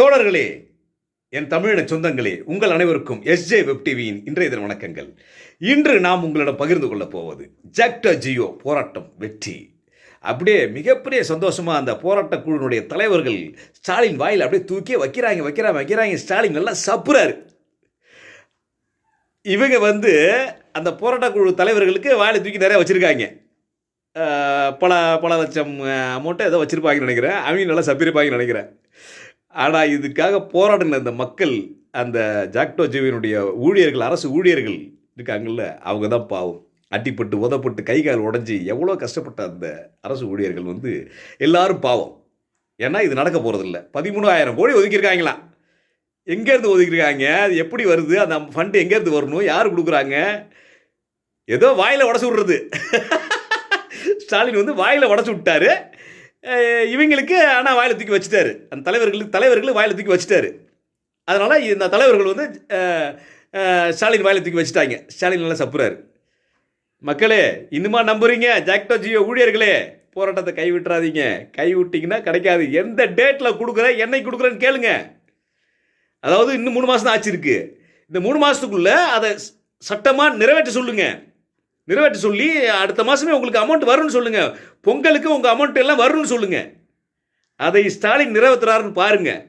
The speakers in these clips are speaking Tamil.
தோழர்களே என் தமிழின சொந்தங்களே உங்கள் அனைவருக்கும் எஸ்ஜே வெப் டிவியின் இன்றைய தின வணக்கங்கள். இன்று நாம் உங்களிடம் பகிர்ந்து கொள்ளப் போவது ஜாக்டோ ஜியோ போராட்டம் வெற்றி. அப்படியே மிகப்பெரிய சந்தோஷமாக அந்த போராட்ட குழுவினுடைய தலைவர்கள் ஸ்டாலின் வாயில் அப்படியே தூக்கி வைக்கிறாங்க வைக்கிறாங்க வைக்கிறாங்க. ஸ்டாலின் நல்லா சப்புறாரு இவங்க வந்து அந்த போராட்ட குழு தலைவர்களுக்கு வாயில் தூக்கி நிறைய வச்சுருக்காங்க. பல பல லட்சம் அமௌண்ட்டை ஏதோ வச்சுருப்பாங்கன்னு நினைக்கிறேன். அவங்க நல்லா சப்பிருப்பாங்கன்னு நினைக்கிறேன். ஆனால் இதுக்காக போராடின அந்த மக்கள் அந்த ஜாக்டோ ஜீவியனுடைய ஊழியர்கள் அரசு ஊழியர்கள் இருக்காங்கல்ல அவங்க தான் பாவம். அட்டிப்பட்டு உதப்பட்டு கை கால் உடஞ்சி எவ்வளோ கஷ்டப்பட்ட அந்த அரசு ஊழியர்கள் வந்து எல்லாரும் பாவம். ஏன்னா இது நடக்க போகிறதில்ல பதிமூணாயிரம் கோடி ஒதுக்கியிருக்காங்களாம் எங்கேருந்து ஒதுக்கியிருக்காங்க? அது எப்படி வருது? அந்த ஃபண்டு எங்கேருந்து வரணும்? யார் கொடுக்குறாங்க? ஏதோ வாயில் உடச்சி விட்றது. ஸ்டாலின் வந்து வாயில் உடச்சி விட்டாரு. இவங்களுக்கு ஆனால் வாயில் தூக்கி வச்சுட்டாரு. அந்த தலைவர்களுக்கு தலைவர்களுக்கு வாயில் தூக்கி வச்சுட்டாரு. அதனால் இந்த தலைவர்கள் வந்து ஸ்டாலின் வாயில் தூக்கி வச்சுட்டாங்க. ஸ்டாலின் நல்லா சப்புறாரு. மக்களே இன்னுமா நம்புறீங்க? ஜாக்டோ ஜியோ ஊழியர்களே போராட்டத்தை கை விட்டுறாதீங்க கை விட்டிங்கன்னா கிடைக்காது. எந்த டேட்டில் கொடுக்குற என்னைக்கு கொடுக்குறேன்னு கேளுங்க. அதாவது இன்னும் மூணு மாதம் தான் ஆச்சு இருக்கு. இந்த மூணு மாதத்துக்குள்ளே அதை சட்டமாக நிறைவேற்ற சொல்லுங்கள் நிறைவேற்ற சொல்லி அடுத்த மாதமே உங்களுக்கு அமௌண்ட் வரும்னு சொல்லுங்க. பொங்கலுக்கு உங்கள் அமௌண்ட் எல்லாம் வரும்னு சொல்லுங்க. அதை ஸ்டாலின் நிறைவேற்றுறாருன்னு பாருங்க.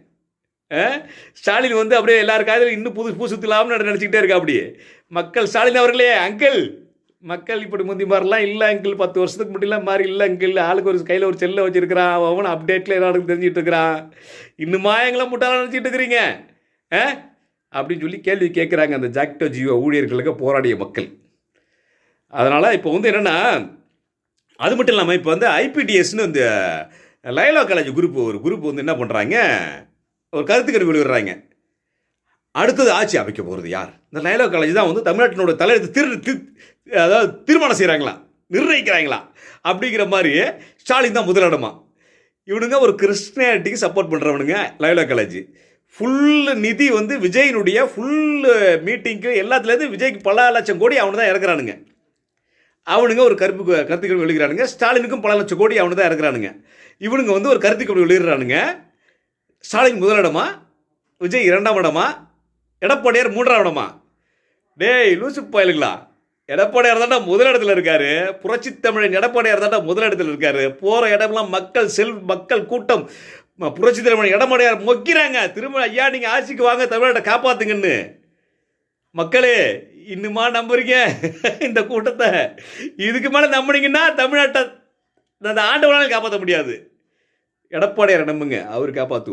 ஸ்டாலின் வந்து அப்படியே எல்லார் காதிலும் இன்னும் புது பூசுத்தலாம்னு நினச்சிக்கிட்டே இருக்கா அப்படியே. மக்கள் ஸ்டாலின் அவர்களே அங்கிள் மக்கள் இப்படி முந்தி மாதிரிலாம் இல்லை அங்கிள் பத்து வருஷத்துக்கு முன்னாடிலாம் மாதிரி இல்லை அங்கிள் ஆளுக்கு ஒரு கையில் ஒரு செல்லை வச்சிருக்கிறான். அவன் அப்டேட்டில் எல்லாருக்கும் தெரிஞ்சுட்டு இருக்கிறான். இன்னுமா எங்களை முட்டாள நினச்சிட்டு இருக்கிறீங்க? ஆ? அப்படின்னு சொல்லி கேள்வி கேட்குறாங்க அந்த ஜாக்டோ ஜியோ ஊழியர்களுக்கு போராடிய மக்கள். அதனால் இப்போ வந்து என்னென்னா அது மட்டும் இல்லாமல் இப்போ வந்து ஐபிடிஎஸ்னு இந்த லைலா காலேஜ் குரூப் ஒரு குரூப் வந்து என்ன பண்ணுறாங்க ஒரு கருத்து கருவி வெளியிடுறாங்க. அடுத்தது ஆட்சி அமைக்க போகிறது யார்? இந்த லைலா காலேஜ் தான் வந்து தமிழ்நாட்டினோட தலையெழுத்து திரு தி அதாவது தீர்மானம் செய்கிறாங்களா நிர்ணயிக்கிறாங்களா? அப்படிங்கிற மாதிரி ஸ்டாலின் தான் முதலிடமா. இவனுங்க ஒரு கிறிஸ்டியானிட்டிக்கு சப்போர்ட் பண்ணுறவனுங்க லைலா காலேஜ். ஃபுல் நிதி வந்து விஜயினுடைய ஃபுல் மீட்டிங்க்கு எல்லாத்துலேருந்து விஜய்க்கு பல லட்சம் கோடி அவனு தான் இறக்குறானுங்க. அவனுங்க ஒரு கருப்பு கருத்து கல்வி எழுகிறானுங்க ஸ்டாலினுக்கும் பல லட்சம் கோடி அவனு தான் இறக்குறானுங்க. இவனுங்க வந்து ஒரு கருத்து கல்வி எழுகிறானுங்க ஸ்டாலின் முதலிடமா விஜய் இரண்டாம் இடமா? எடப்பாடியார் மூன்றாம் இடமா? டேய் லூசு பயலுங்களா? எடப்பாடியார் தாண்டா முதலிடத்தில் இருக்காரு. புரட்சி தமிழன் எடப்பாடியார் தாண்டா முதலிடத்தில் இருக்காரு. போகிற இடமெல்லாம் மக்கள் செல் மக்கள் கூட்டம். புரட்சி தமிழன் எடப்பாடியார் மொக்கிறாங்க. திரும்ப ஐயா நீங்கள் ஆட்சிக்கு வாங்க தமிழ்நாட்டை காப்பாத்துங்கன்னு. மக்களே இன்னுமா நம்புறீங்க? இந்த கூட்டத்தை. இதுக்கு மேலே நம்புனீங்கன்னா தமிழ்நாட்டை அந்த ஆண்டவனாலும் காப்பாற்ற முடியாது. எடப்பாடியாரை நம்புங்க அவர் காப்பாற்றுவார்